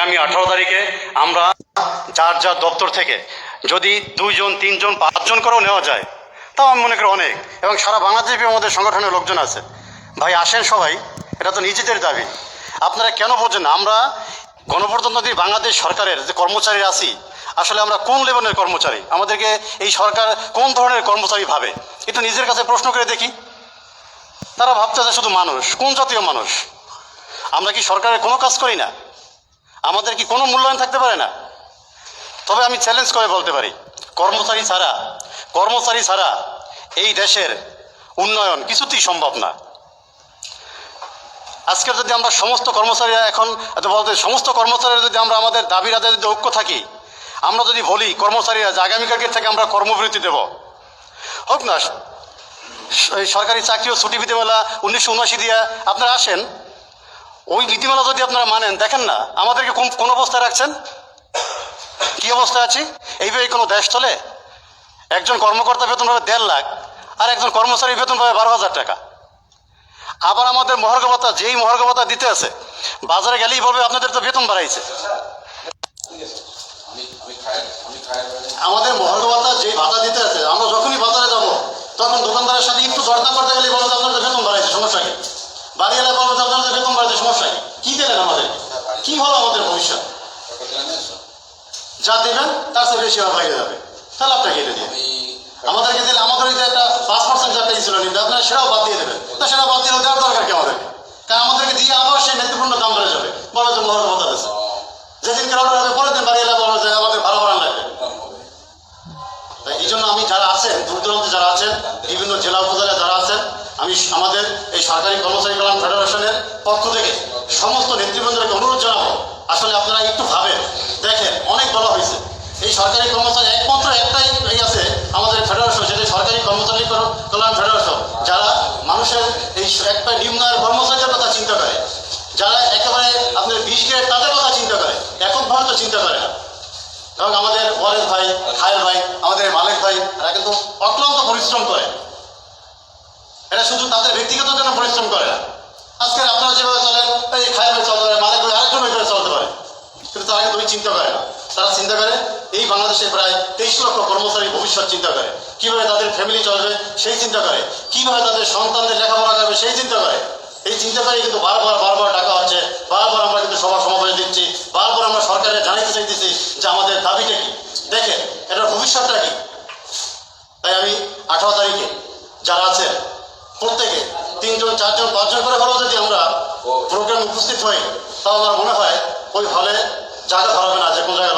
আগামী আঠারো তারিখে আমরা যার যার দপ্তর থেকে যদি দুইজন, তিনজন, পাঁচজন করেও নেওয়া যায়, তাও আমি মনে করি অনেক। এবং সারা বাংলাদেশে আমাদের সংগঠনের লোকজন আছে। ভাই, আসেন সবাই। এটা তো নিজেদের দাবি। আপনারা কেন বোঝেন না? আমরা গণপ্রজাতন্ত্রী বাংলাদেশ সরকারের যে কর্মচারী আছি, আসলে আমরা কোন লেভেলের কর্মচারী? আমাদেরকে এই সরকার কোন ধরনের কর্মচারী ভাবে? একটু নিজের কাছে প্রশ্ন করে দেখি। তারা ভাবতেছে শুধু মানুষ, কোন জাতীয় মানুষ? আমরা কি সরকারের কোনো কাজ করি না? আমাদের কি কোনো মূল্যায়ন থাকতে পারে না? তবে আমি চ্যালেঞ্জ করে বলতে পারি, কর্মচারী ছাড়া কর্মচারী ছাড়া এই দেশের উন্নয়ন কিছুতেই সম্ভব না। আজকে যদি আমরা সমস্ত কর্মচারীরা এখন বলতে সমস্ত কর্মচারীরা যদি আমরা আমাদের দাবির আদায় যদি ঐক্য থাকি, আমরা যদি বলি, কর্মচারীরা, যে আগামীকালকে থেকে আমরা কর্মবিরতি দেব। হোক না সরকারি চাকরি ও ছুটি বিধিমালা উনিশশো উনআশি দিয়ে আপনারা আসেন ওই নীতিমালা যদি আপনারা মানেন, দেখেন না, আমাদেরকে কোন অবস্থায় রাখছেন? কি অবস্থায় আছি? এইভাবে কোনো দেশ চলে? একজন কর্মকর্তা বেতন পাবে দেড় লাখ, আর একজন কর্মচারী বেতন পাবে বারো হাজার টাকা। আবার আমাদের মহার্ঘ ভাতা যেই মহার্ঘ ভাতা দিতে আছে, বাজারে গেলেই বলবে আপনাদের তো বেতন বাড়াইছে। আমাদের মহার্ঘ ভাতা যেই ভাতা দিতে আছে, আমরা যখনই বাজারে যাব, তখন দোকানদারের সাথে একটু দরদাম করতে গেলে বলবে আপনাদের বেতন বাড়াইছে, সমস্যা বাড়ি এলে বলবে যে আপনাদের বেতন বাড়াইছে সমস্যা কি? দিলেন আমাদের? কি হলো আমাদের ভবিষ্যৎ? যা দেবেন, তার চেয়ে বেশি আমার যাবে। তাহলে আপনাকে এটা দিয়ে আমি আমাদেরকে দিলে, আমাদের যে একটা পাঁচ পার্সেন্ট একটা দিয়েছিল নিতে, আপনারা সেটাও বাদ দিয়ে দেবেন। তা সেটা বাদ দিয়ে দেওয়ার দরকার কি আমাদেরকে? কারণ আমাদেরকে দিয়ে আবার সেই নেতৃপূর্ণ দাম বেড়ে যাবে। বলে যে মহার্ঘ ভাতা দিচ্ছে যেদিন কেন হবে পরের দিন, বাড়ি এলে বলবে যে, আমাদের ভালো ভাড়া লাগবে। এই জন্য আমি যারা আছেন, দূর দূরান্তে যারা আছেন, বিভিন্ন জেলা উপজেলায় যারা আছেন আমি আমাদের এই সরকারি কর্মচারী কল্যাণ ফেডারেশনের পক্ষ থেকে সমস্ত নেতৃবৃন্দকে অনুরোধ জানাব। আসলে আপনারা একটু ভাবেন। দেখেন, অনেক বলা হয়েছে। এই সরকারি কর্মচারী একমাত্র একটাই এই আছে আমাদের ফেডারেশন, সেটা সরকারি কর্মচারী কর- কল্যাণ ফেডারেশন। যারা মানুষের এই একটা নিম্ন কর্মচারীদের কথা চিন্তা করে। যারা একেবারে আপনার বিশ গ্রেড তাদের কথা চিন্তা করে। এককভাবে তো চিন্তা করে না। এবং আমাদের ওয়ারেদ ভাই খায়ের ভাই, আমাদের মালিক ভাই এরা কিন্তু অক্লান্ত পরিশ্রম করে। এরা শুধু তাদের ব্যক্তিগত জন্য পরিশ্রম করে না। আজকে আপনারা যেভাবে চলেন, এই ভাই চলতে পারে, মালিক ভাই আরেকজন ওইভাবে চলতে পারে। কিন্তু তারা কিন্তু চিন্তা করে না তারা চিন্তা করে, এই বাংলাদেশে প্রায় তেইশ লক্ষ কর্মচারী ভবিষ্যৎ চিন্তা করে। কীভাবে তাদের ফ্যামিলি চলবে, সেই চিন্তা করে। কীভাবে তাদের সন্তানদের লেখাপড়া করবে, সেই চিন্তা করে। এই চিন্তা করে কিন্তু বারবার বারবার ডাকা হচ্ছে। বারবার আমরা কিন্তু সভা সমাবেশ দিচ্ছি। বারবার আমরা সরকারের জানাইতে চাইতেছি যে আমাদের দাবিটা কি? দেখেন, এটার ভবিষ্যৎটা কি? তাই আমি আঠারো তারিখে যারা আছেন প্রত্যেকে তিনজন, চারজন, পাঁচজন করে হলেও যদি আমরা প্রোগ্রাম উপস্থিত হই, তাহলে আমার মনে হয় ওই হলে জায়গা ধরাবে না, যে কোন জায়গায়